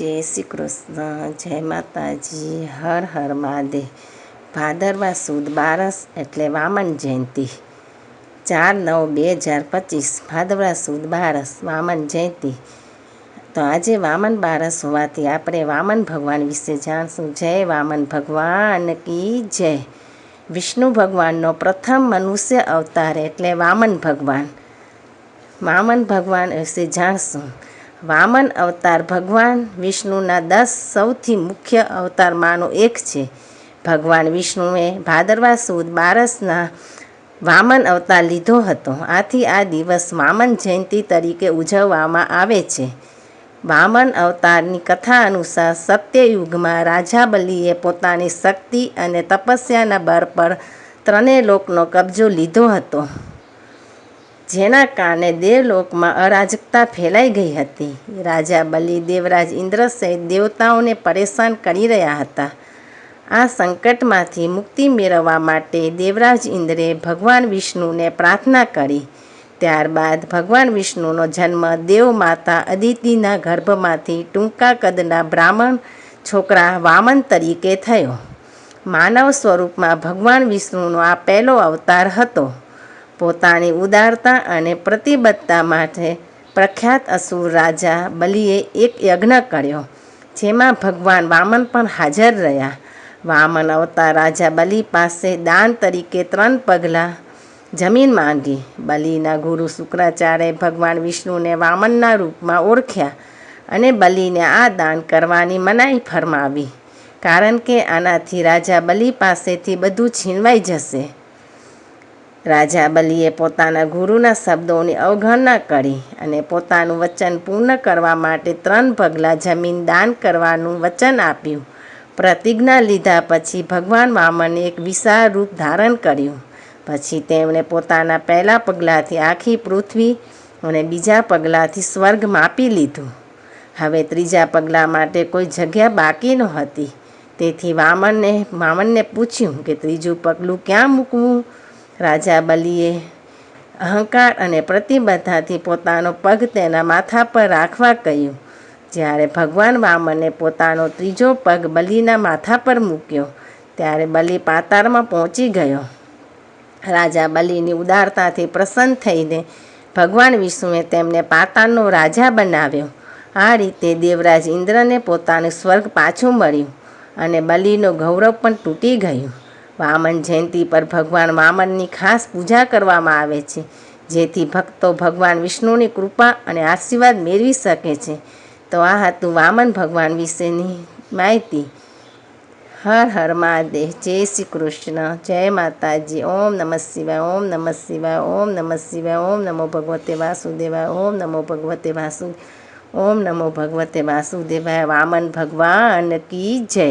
જય શ્રી કૃષ્ણ, જય માતાજી, હર હર મહાદેવ. ભાદરવા સુદ બારસ એટલે વામન જયંતિ. ચાર નવ બે હજાર પચીસ, ભાદરવા સુદ બારસ, વામન જયંતિ. તો આજે વામન બારસ હોવાથી આપણે વામન ભગવાન વિશે જાણશું. જય વામન ભગવાન કી જય. વિષ્ણુ ભગવાનનો પ્રથમ મનુષ્ય અવતાર એટલે વામન ભગવાન. વામન ભગવાન વિશે જાણશું. વામન અવતાર ભગવાન વિષ્ણુના દસ સૌથી મુખ્ય અવતારમાંનો એક છે. ભગવાન વિષ્ણુએ ભાદરવા સુદ બારસના વામન અવતાર લીધો હતો. આથી આ દિવસ વામન જયંતિ તરીકે ઉજવવામાં આવે છે. વામન અવતારની કથા અનુસાર સત્યયુગમાં રાજા બલિએ પોતાની શક્તિ અને તપસ્યાના બળ પર ત્રણેય લોકનો કબજો લીધો હતો. જેના કારણે દેવલોકમાં અરાજકતા ફેલાઈ ગઈ હતી. રાજા બલિ દેવરાજ ઇન્દ્ર સહિત દેવતાઓને પરેશાન કરી રહ્યા હતા. આ સંકટમાંથી મુક્તિ મેળવવા માટે દેવરાજ ઇન્દ્રે ભગવાન વિષ્ણુને પ્રાર્થના કરી. ત્યારબાદ ભગવાન વિષ્ણુનો જન્મ દેવ માતા અદિતિના ગર્ભમાંથી ટૂંકા કદના બ્રાહ્મણ છોકરા વામન તરીકે થયો. માનવ સ્વરૂપમાં ભગવાન વિષ્ણુનો આ પહેલો અવતાર હતો. પોતાની ઉદારતા અને પ્રતિબદ્ધતા માટે પ્રખ્યાત અસુર રાજા બલિએ એક યજ્ઞ કર્યો, જેમાં ભગવાન વામન પણ હાજર રહ્યા. વામન અવતાર રાજા બલિ પાસે દાન તરીકે ત્રણ પગલાં જમીન માંગી. બલિના ગુરુ શુક્રાચાર્ય ભગવાન વિષ્ણુને વામનના રૂપમાં ઓળખ્યા અને બલિને આ દાન કરવાની મનાઈ ફરમાવી, કારણ કે આનાથી રાજા બલિ પાસેથી બધું છીનવાઈ જશે. રાજા બલીએ પોતાના ગુરુના શબ્દોની અવગણના કરી અને પોતાનું વચન પૂર્ણ કરવા માટે ત્રણ પગલાં જમીન દાન કરવાનું વચન આપ્યું. પ્રતિજ્ઞા લીધા પછી ભગવાન વામને એક વિશાળ રૂપ ધારણ કર્યું. પછી તેમણે પોતાના પહેલા પગલાંથી આખી પૃથ્વી અને બીજા પગલાંથી સ્વર્ગ માપી લીધું. હવે ત્રીજા પગલાં માટે કોઈ જગ્યા બાકી નહોતી. તેથી વામનને વામનને પૂછ્યું કે ત્રીજું પગલું ક્યાં મૂકવું? રાજા બલિએ અહંકાર અને પ્રતિબદ્ધતાથી પોતાનો પગ તેના માથા પર રાખવા કહ્યું. જ્યારે ભગવાન વામને પોતાનો ત્રીજો પગ બલિના માથા પર મૂક્યો, ત્યારે બલિ પાતાળમાં પહોંચી ગયો. રાજા બલિની ઉદારતાથી પ્રસન્ન થઈને ભગવાન વિષ્ણુએ તેમને પાતાળનો રાજા બનાવ્યો. આ રીતે દેવરાજ ઇન્દ્રને પોતાનું સ્વર્ગ પાછું મળ્યું અને બલિનો ગૌરવ પણ તૂટી ગયું. વામન જયંતિ પર ભગવાન વામનની ખાસ પૂજા કરવામાં આવે છે, જેથી ભક્તો ભગવાન વિષ્ણુની કૃપા અને આશીર્વાદ મેળવી શકે છે. તો આ હતું વામન ભગવાન વિશેની માહિતી. હર હર મહાદેવ, જય શ્રી કૃષ્ણ, જય માતાજી, ઓમ નમઃ શિવાય, ઓમ નમઃ શિવાય, ઓમ નમઃ શિવાય, ઓમ નમો ભગવતે વાસુદેવાય, ઓમ નમો ભગવતે વાસુ ઓમ નમો ભગવતે વાસુદેવાય, વામન ભગવાન કી જય.